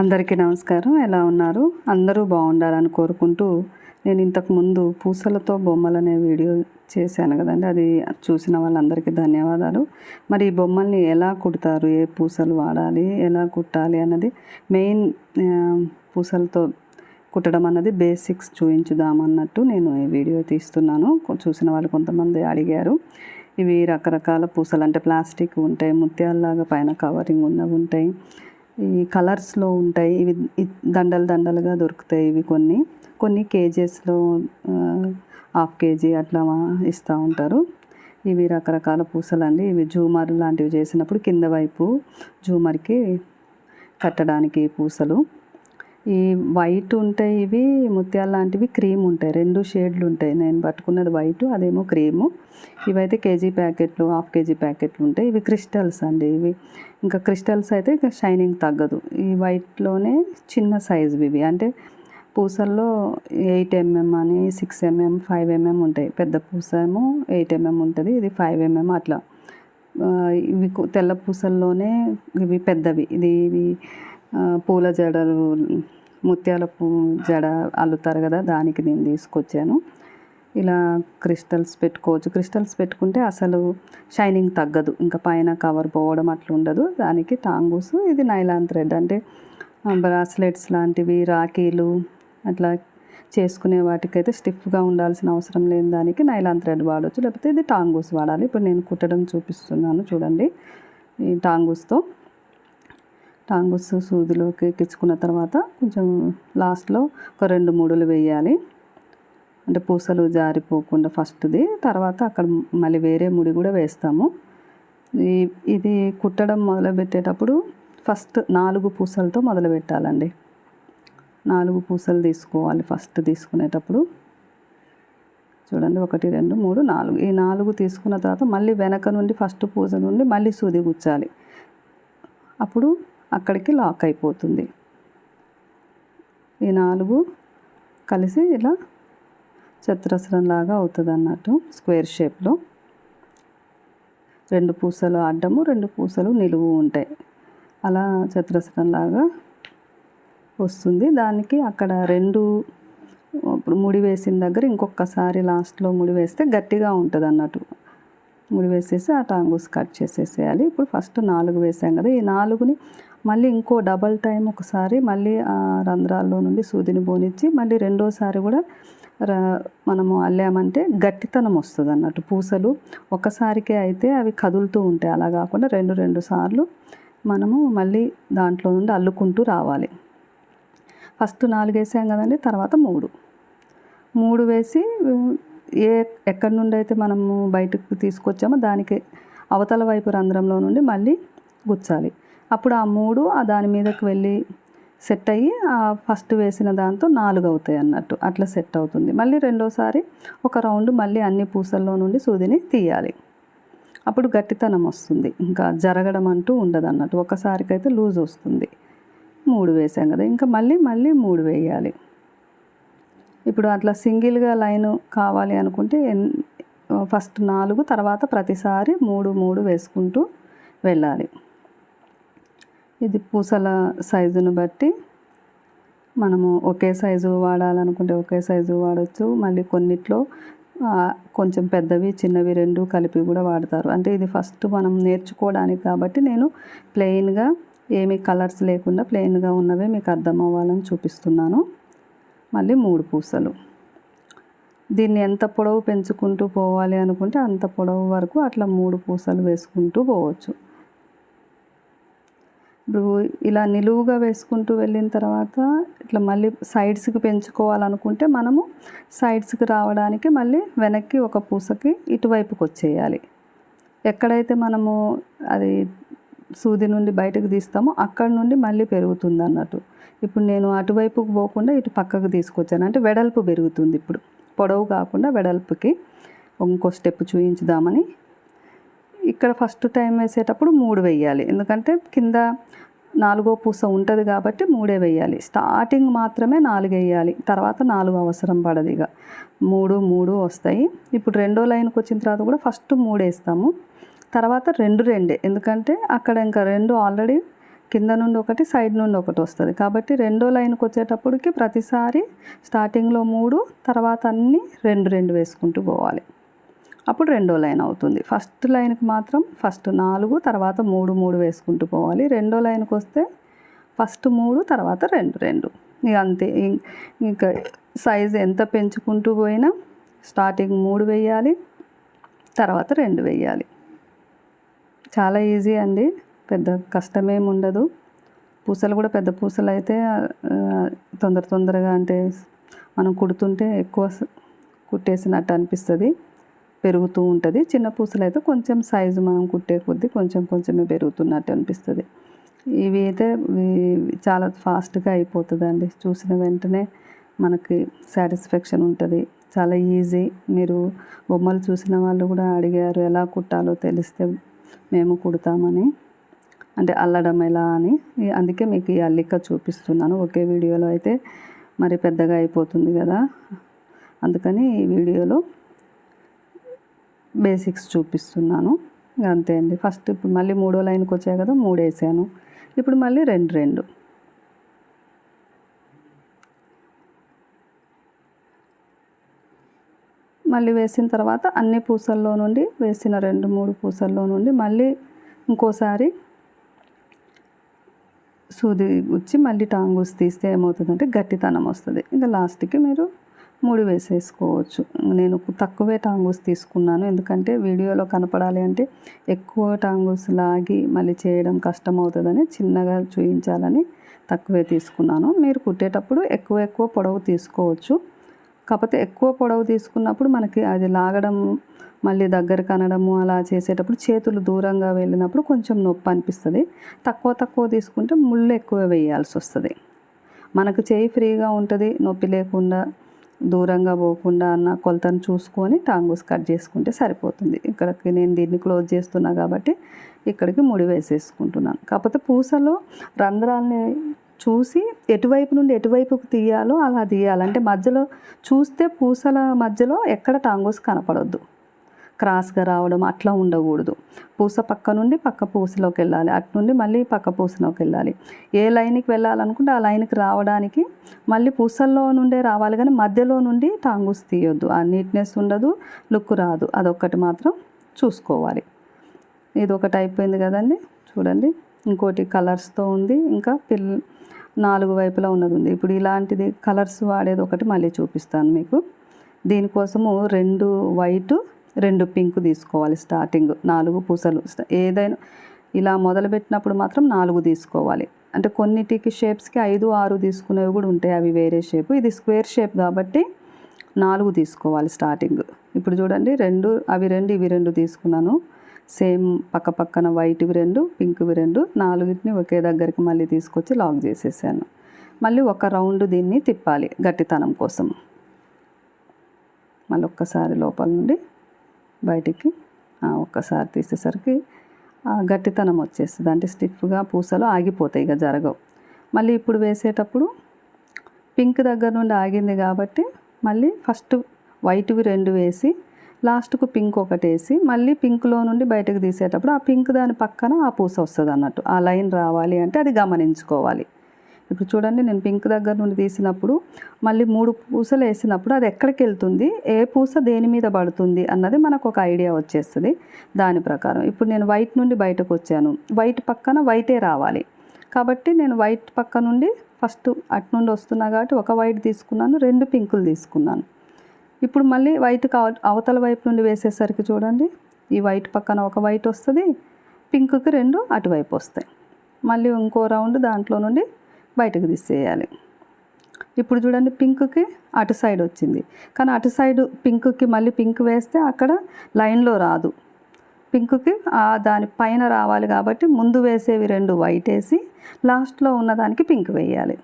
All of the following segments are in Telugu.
అందరికీ నమస్కారం. ఎలా ఉన్నారు? అందరూ బాగుండాలని కోరుకుంటూ నేను ఇంతకుముందు పూసలతో బొమ్మలు అనే వీడియో చేశాను కదండి. అది చూసిన వాళ్ళందరికీ ధన్యవాదాలు. మరి ఈ బొమ్మల్ని ఎలా కుడతారు? ఏ పూసలు వాడాలి? ఎలా కుట్టాలి అన్నది మెయిన్ పూసలతో కుట్టడం అన్నది బేసిక్స్ చూపించుదామన్నట్టు నేను ఈ వీడియో తీస్తున్నాను. చూసిన వాళ్ళు కొంతమంది అడిగారు. ఇవి రకరకాల పూసలు అంటే ప్లాస్టిక్ ఉంటాయి ముత్యాలలాగా పైన కవరింగ్ ఉన్నవి ఉంటాయి. ఈ కలర్స్లో ఉంటాయి. ఇవి దండలు దండలుగా దొరుకుతాయి ఇవి కొన్ని. కొన్ని కేజెస్లో హాఫ్ కేజీ అట్లా ఇస్తూ ఉంటారు. ఇవి రకరకాల పూసలు అండి ఇవి జూమర్ లాంటివి చేసినప్పుడు కింద వైపు జూమర్కి కట్టడానికి పూసలు. ఈ వైట్ ఉంటాయి ఇవి ముత్యాలు లాంటివి క్రీమ్ ఉంటాయి. రెండు షేడ్లు ఉంటాయి. నేను పట్టుకున్నది వైట్ అదేమో క్రీము. ఇవైతే కేజీ ప్యాకెట్లు హాఫ్ కేజీ ప్యాకెట్లు ఉంటాయి. ఇవి క్రిస్టల్స్ అండి. ఇవి ఇంకా క్రిస్టల్స్ అయితే ఇక షైనింగ్ తగ్గదు. ఈ వైట్లోనే చిన్న సైజు ఇవి. అంటే పూసల్లో ఎయిట్ ఎంఎం అని సిక్స్ ఎంఎం ఫైవ్ ఎంఎం ఉంటాయి. పెద్ద పూస ఏమో ఎయిట్ ఎంఎం ఉంటుంది ఇది ఫైవ్ ఎంఎం అట్లా. ఇవి తెల్ల పూసల్లోనే ఇవి పెద్దవి. ఇది ఇవి పూల జడలు ముత్యాల పూ జడ అల్లుతారు కదా దానికి నేను తీసుకొచ్చాను. ఇలా క్రిస్టల్స్ పెట్టుకోవచ్చు. క్రిస్టల్స్ పెట్టుకుంటే అసలు షైనింగ్ తగ్గదు. ఇంకా పైన కవర్ పోవడం అట్లా ఉండదు. దానికి టాంగూస్ ఇది నైలాన్ థ్రెడ్. అంటే బ్రాస్లెట్స్ లాంటివి రాఖీలు అట్లా చేసుకునే వాటికైతే స్టిఫ్గా ఉండాల్సిన అవసరం లేని దానికి నైలాన్ థ్రెడ్ వాడవచ్చు లేకపోతే ఇది టాంగూస్ వాడాలి. ఇప్పుడు నేను కుట్టడం చూపిస్తున్నాను చూడండి. ఈ టాంగూస్తో. టాంగూస్ సూదిలోకి ఎక్కించుకున్న తర్వాత కొంచెం లాస్ట్లో ఒక రెండు మూడులు వేయాలి. అంటే పూసలు జారిపోకుండా ఫస్ట్ది తర్వాత అక్కడ మళ్ళీ వేరే ముడి కూడా వేస్తాము. ఈ ఇది కుట్టడం మొదలుపెట్టేటప్పుడు ఫస్ట్ నాలుగు పూసలతో మొదలు పెట్టాలండి. నాలుగు పూసలు తీసుకోవాలి ఫస్ట్ తీసుకునేటప్పుడు. చూడండి ఒకటి రెండు మూడు నాలుగు. ఈ నాలుగు తీసుకున్న తర్వాత మళ్ళీ వెనక నుండి ఫస్ట్ పూస నుండి మళ్ళీ సూది గుచ్చాలి. అప్పుడు అక్కడికి లాక్ అయిపోతుంది. ఈ నాలుగు కలిసి ఇలా చతురస్రం లాగా అవుతుంది అన్నట్టు స్క్వేర్ షేప్లో. రెండు పూసలు అడ్డము రెండు పూసలు నిలువు ఉంటాయి అలా చతురస్రం లాగా వస్తుంది. దానికి అక్కడ రెండు ఇప్పుడు ముడి వేసిన దగ్గర ఇంకొకసారి లాస్ట్లో ముడి వేస్తే గట్టిగా ఉంటుంది అన్నట్టు ముడి వేసేసి ఆ టాంగూస్ కట్ చేసేసేయాలి. ఇప్పుడు ఫస్ట్ నాలుగు వేసాం కదా ఈ నాలుగుని మళ్ళీ ఇంకో డబల్ టైం ఒకసారి మళ్ళీ ఆ రంధ్రాల్లో నుండి సూదిని పోనిచ్చి మళ్ళీ రెండోసారి కూడా మనము అల్లామంటే గట్టితనం వస్తుంది అన్నట్టు పూసలు ఒకసారికే అయితే అవి కదులుతూ ఉంటాయి. అలా కాకుండా రెండు రెండు సార్లు మనము మళ్ళీ దాంట్లో నుండి అల్లుకుంటూ రావాలి. ఫస్ట్ నాలుగు వేసాం కదండి తర్వాత మూడు. మూడు వేసి ఏ ఎక్కడి నుండి అయితే మనము బయటకు తీసుకొచ్చామో దానికి అవతల వైపు రంధ్రంలో నుండి మళ్ళీ గుచ్చాలి. అప్పుడు ఆ మూడు ఆ దాని మీదకి వెళ్ళి సెట్ అయ్యి ఆ ఫస్ట్ వేసిన దాంతో నాలుగు అవుతాయి అన్నట్టు. అట్లా సెట్ అవుతుంది మళ్ళీ రెండోసారి ఒక రౌండ్ మళ్ళీ అన్ని పూసల్లో నుండి సూదిని తీయాలి. అప్పుడు గట్టితనం వస్తుంది. ఇంకా జరగడం అంటూ ఉండదు అన్నట్టు ఒకసారికైతే లూజ్ వస్తుంది. మూడు వేసాం కదా. ఇంకా మళ్ళీ మళ్ళీ మూడు వేయాలి. ఇప్పుడు అట్లా సింగిల్గా లైన్ కావాలి అనుకుంటే ఫస్ట్ నాలుగు తర్వాత ప్రతిసారి మూడు మూడు వేసుకుంటూ వెళ్ళాలి. ఇది పూసల సైజును బట్టి మనము ఒకే సైజు వాడాలనుకుంటే ఒకే సైజు వాడచ్చు. మళ్ళీ కొన్నిట్లో కొంచెం పెద్దవి చిన్నవి రెండు కలిపి కూడా వాడతారు. అంటే ఇది ఫస్ట్ మనం నేర్చుకోవడానికి కాబట్టి నేను ప్లెయిన్గా ఏమి కలర్స్ లేకుండా ప్లెయిన్గా ఉన్నవే మీకు అర్థం అవ్వాలని చూపిస్తున్నాను. మళ్ళీ మూడు పూసలు. దీన్ని ఎంత పొడవు పెంచుకుంటూ పోవాలి అనుకుంటే అంత పొడవు వరకు అట్లా మూడు పూసలు వేసుకుంటూ పోవచ్చు. ఇప్పుడు ఇలా నిలువుగా వేసుకుంటూ వెళ్ళిన తర్వాత ఇట్లా మళ్ళీ సైడ్స్కి పెంచుకోవాలనుకుంటే మనము సైడ్స్కి రావడానికి మళ్ళీ వెనక్కి ఒక పూసకి ఇటువైపుకి వచ్చేయాలి. ఎక్కడైతే మనము అది సూది నుండి బయటకు తీస్తామో అక్కడ నుండి మళ్ళీ పెరుగుతుంది అన్నట్టు. ఇప్పుడు నేను అటువైపుకు పోకుండా ఇటు పక్కకు తీసుకొచ్చాను. అంటే వెడల్పు పెరుగుతుంది ఇప్పుడు. పొడవు కాకుండా వెడల్పుకి ఇంకో స్టెప్ చూపించుదామని ఇక్కడ ఫస్ట్ టైం వేసేటప్పుడు మూడు వేయాలి. ఎందుకంటే కింద నాలుగో పూస ఉంటుంది కాబట్టి మూడే వేయాలి. స్టార్టింగ్ మాత్రమే నాలుగు వేయాలి. తర్వాత నాలుగు అవసరం పడదు ఇక. మూడు మూడు వస్తాయి. ఇప్పుడు రెండో లైన్కి వచ్చిన తర్వాత కూడా ఫస్ట్ మూడు వేస్తాము. తర్వాత రెండు రెండే. ఎందుకంటే అక్కడ ఇంకా రెండు ఆల్రెడీ కింద నుండి ఒకటి సైడ్ నుండి ఒకటి వస్తుంది. కాబట్టి రెండో లైన్కి వచ్చేటప్పటికి ప్రతిసారి స్టార్టింగ్లో మూడు తర్వాత అన్నీ రెండు రెండు వేసుకుంటూ పోవాలి. అప్పుడు రెండో లైన్ అవుతుంది. ఫస్ట్ లైన్కి మాత్రం ఫస్ట్ నాలుగు తర్వాత మూడు మూడు వేసుకుంటూ పోవాలి. రెండో లైన్కి వస్తే ఫస్ట్ మూడు తర్వాత రెండు రెండు. ఇక అంతే. ఇంకా సైజ్ ఎంత పెంచుకుంటూ పోయినా స్టార్టింగ్ మూడు వేయాలి తర్వాత రెండు వేయాలి. చాలా ఈజీ అండి. పెద్ద కష్టమేం ఉండదు. పూసలు కూడా పెద్ద పూసలు అయితే తొందర తొందరగా అంటే మనం కుడుతుంటే ఎక్కువ కుట్టేసినట్టు అనిపిస్తుంది. పెరుగుతూ ఉంటుంది. చిన్న పూసలు అయితే కొంచెం సైజు మనం కుట్టే కొద్దీ కొంచెం కొంచెమే పెరుగుతున్నట్టు అనిపిస్తుంది. ఇవి అయితే చాలా ఫాస్ట్గా అయిపోతుందండి. చూసిన వెంటనే మనకి సాటిస్ఫాక్షన్ ఉంటుంది. చాలా ఈజీ మీరు బొమ్మలు చూసిన వాళ్ళు కూడా అడిగారు ఎలా కుట్టాలో తెలిస్తే మేము కుడతామని. అంటే అల్లడం ఎలా అని. అందుకే మీకు ఈ అల్లిక చూపిస్తున్నాను. ఒకే వీడియోలో అయితే మరి పెద్దగా అయిపోతుంది కదా. అందుకని ఈ వీడియోలో బేసిక్స్ చూపిస్తున్నాను. అంతే అండి. ఫస్ట్ ఇప్పుడు మళ్ళీ మూడో లైన్కి వచ్చాయి కదా మూడు వేసాను ఇప్పుడు మళ్ళీ రెండు రెండు. మళ్ళీ వేసిన తర్వాత అన్ని పూసల్లో నుండి వేసిన రెండు మూడు పూసల్లో నుండి మళ్ళీ ఇంకోసారి సూది గుచ్చి మళ్ళీ టాంగూస్ తీస్తే ఏమవుతుందంటే గట్టితనం వస్తుంది. ఇంకా లాస్ట్కి మీరు మూడు వేసేసుకోవచ్చు. నేను తక్కువే టాంగూస్ తీసుకున్నాను. ఎందుకంటే వీడియోలో కనపడాలి అంటే ఎక్కువ టాంగూస్ లాగి మళ్ళీ చేయడం కష్టం అవుతుందని చిన్నగా చూపించాలని తక్కువే తీసుకున్నాను. మీరు కుట్టేటప్పుడు ఎక్కువ ఎక్కువ పొడవు తీసుకోవచ్చు. కాకపోతే ఎక్కువ పొడవు తీసుకున్నప్పుడు మనకి అది లాగడం మళ్ళీ దగ్గర కనడము అలా చేసేటప్పుడు చేతులు దూరంగా వెళ్ళినప్పుడు కొంచెం నొప్పి అనిపిస్తుంది. తక్కువ తక్కువ తీసుకుంటే ముళ్ళు ఎక్కువ వేయాల్సి వస్తుంది మనకు చేయి ఫ్రీగా ఉంటుంది నొప్పి లేకుండా దూరంగా పోకుండా అన్న కొలతను చూసుకొని టాంగూస్ కట్ చేసుకుంటే సరిపోతుంది. ఇక్కడికి నేను దీన్ని క్లోజ్ చేస్తున్నా కాబట్టి ఇక్కడికి ముడి వేసేసుకుంటున్నాను. కాకపోతే పూసలో రంధ్రాలని చూసి ఎటువైపు నుండి ఎటువైపుకు తీయాలో అలా తీయాలంటే మధ్యలో చూస్తే పూసల మధ్యలో ఎక్కడ టాంగూస్ కనపడొద్దు. క్రాస్గా రావడం అట్లా ఉండకూడదు. పూస పక్క నుండి పక్క పూసలోకి వెళ్ళాలి. అటు నుండి మళ్ళీ పక్క పూసలోకి వెళ్ళాలి. ఏ లైన్కి వెళ్ళాలనుకుంటే ఆ లైన్కి రావడానికి మళ్ళీ పూసల్లో నుండే రావాలి కానీ మధ్యలో నుండి టాంగుస్ తీయొద్దు. ఆ నీట్నెస్ ఉండదు లుక్ రాదు. అదొక్కటి మాత్రం చూసుకోవాలి. ఇది ఒకటి అయిపోయింది కదండి. చూడండి. ఇంకోటి కలర్స్తో ఉంది. ఇంకా పిల్ నాలుగు వైపులా ఉన్నది ఉంది. ఇప్పుడు ఇలాంటిది కలర్స్ వాడేది ఒకటి మళ్ళీ చూపిస్తాను మీకు. దీనికోసము రెండు వైటు రెండు పింక్ తీసుకోవాలి స్టార్టింగ్ నాలుగు పూసలు. ఏదైనా ఇలా మొదలుపెట్టినప్పుడు మాత్రం నాలుగు తీసుకోవాలి. అంటే కొన్నిటికి షేప్స్కి ఐదు ఆరు తీసుకునేవి కూడా ఉంటాయి. అవి వేరే షేప్. ఇది స్క్వేర్ షేప్ కాబట్టి నాలుగు తీసుకోవాలి స్టార్టింగ్. ఇప్పుడు చూడండి రెండు అవి రెండు ఇవి రెండు తీసుకున్నాను. సేమ్ పక్క పక్కన వైట్వి రెండు పింక్వి రెండు నాలుగిటిని ఒకే దగ్గరికి మళ్ళీ తీసుకొచ్చి లాక్ చేసేసాను. మళ్ళీ ఒక రౌండ్ దీన్ని తిప్పాలి గట్టితనం కోసం. మళ్ళీ ఒక్కసారి లోపల నుండి బయటికి ఒక్కసారి తీసేసరికి గట్టితనం వచ్చేస్తుంది. అంటే స్టిఫ్గా పూసలు ఆగిపోతాయి ఇక జరగవు. మళ్ళీ ఇప్పుడు వేసేటప్పుడు పింక్ దగ్గర నుండి ఆగింది కాబట్టి మళ్ళీ ఫస్ట్ వైట్వి రెండు వేసి లాస్ట్కు పింక్ ఒకటి వేసి మళ్ళీ పింక్లో నుండి బయటకు తీసేటప్పుడు ఆ పింక్ దాని పక్కన ఆ పూస వస్తుంది అన్నట్టు ఆ లైన్ రావాలి అంటే అది గమనించుకోవాలి. ఇప్పుడు చూడండి నేను పింక్ దగ్గర నుండి తీసినప్పుడు మళ్ళీ మూడు పూసలు వేసినప్పుడు అది ఎక్కడికి వెళ్తుంది? ఏ పూస దేని మీద పడుతుంది అన్నది మనకు ఒక ఐడియా వచ్చేస్తుంది దాని ప్రకారం. ఇప్పుడు నేను వైట్ నుండి బయటకు వచ్చాను. వైట్ పక్కన వైటే రావాలి. కాబట్టి నేను వైట్ పక్క నుండి ఫస్ట్ అటు నుండి వస్తున్నా కాబట్టి ఒక వైట్ తీసుకున్నాను రెండు పింకులు తీసుకున్నాను. ఇప్పుడు మళ్ళీ వైట్ అవతల వైపు నుండి వేసేసరికి చూడండి ఈ వైట్ పక్కన ఒక వైట్ వస్తుంది పింక్కి రెండు అటువైపు వస్తాయి. మళ్ళీ ఇంకో రౌండ్ దాంట్లో నుండి బయటకు తీసేయాలి. ఇప్పుడు చూడండి పింక్కి అటు సైడ్ వచ్చింది. కానీ అటు సైడ్ పింక్కి మళ్ళీ పింక్ వేస్తే అక్కడ లైన్లో రాదు. పింక్కి దాని పైన రావాలి కాబట్టి ముందు వేసేవి రెండు వైట్ వేసి లాస్ట్లో ఉన్నదానికి పింక్ వేయాలి.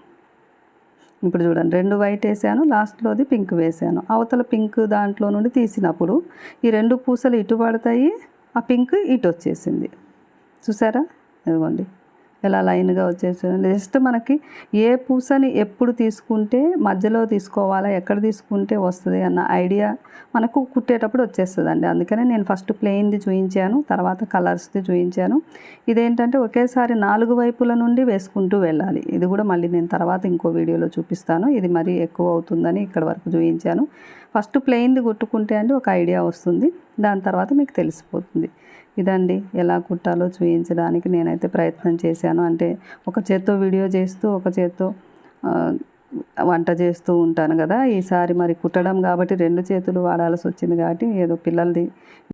ఇప్పుడు చూడండి రెండు వైట్ వేసాను లాస్ట్లోది పింక్ వేసాను. అవతల పింక్ దాంట్లో నుండి తీసినప్పుడు ఈ రెండు పూసలు ఇటు పడతాయి ఆ పింక్ ఇటు వచ్చేసింది. చూసారా? ఇదిగోండి. ఎలా లైన్గా వచ్చేస్తుంది జస్ట్ మనకి ఏ పూసని ఎప్పుడు తీసుకుంటే మధ్యలో తీసుకోవాలా ఎక్కడ తీసుకుంటే వస్తుంది అన్న ఐడియా మనకు కుట్టేటప్పుడు వచ్చేస్తుందండి. అందుకనే నేను ఫస్ట్ ప్లెయిన్ది చూపించాను తర్వాత కలర్స్ది చూపించాను ఇదేంటంటే ఒకేసారి నాలుగు వైపుల నుండి వేసుకుంటూ వెళ్ళాలి. ఇది కూడా మళ్ళీ నేను తర్వాత ఇంకో వీడియోలో చూపిస్తాను. ఇది మరీ ఎక్కువ అవుతుందని ఇక్కడ వరకు చూయించాను. ఫస్ట్ ప్లెయిన్ది కుట్టుకుంటే అండి ఒక ఐడియా వస్తుంది. దాని తర్వాత మీకు తెలిసిపోతుంది. ఇదండి ఎలా కుట్టాలో చూపించడానికి నేనైతే ప్రయత్నం చేశాను. అంటే ఒక చేత్తో వీడియో చేస్తూ ఒక చేత్తో వంట చేస్తూ ఉంటాను కదా. ఈసారి మరి కుట్టడం కాబట్టి రెండు చేతులు వాడాల్సి వచ్చింది కాబట్టి ఏదో పిల్లలది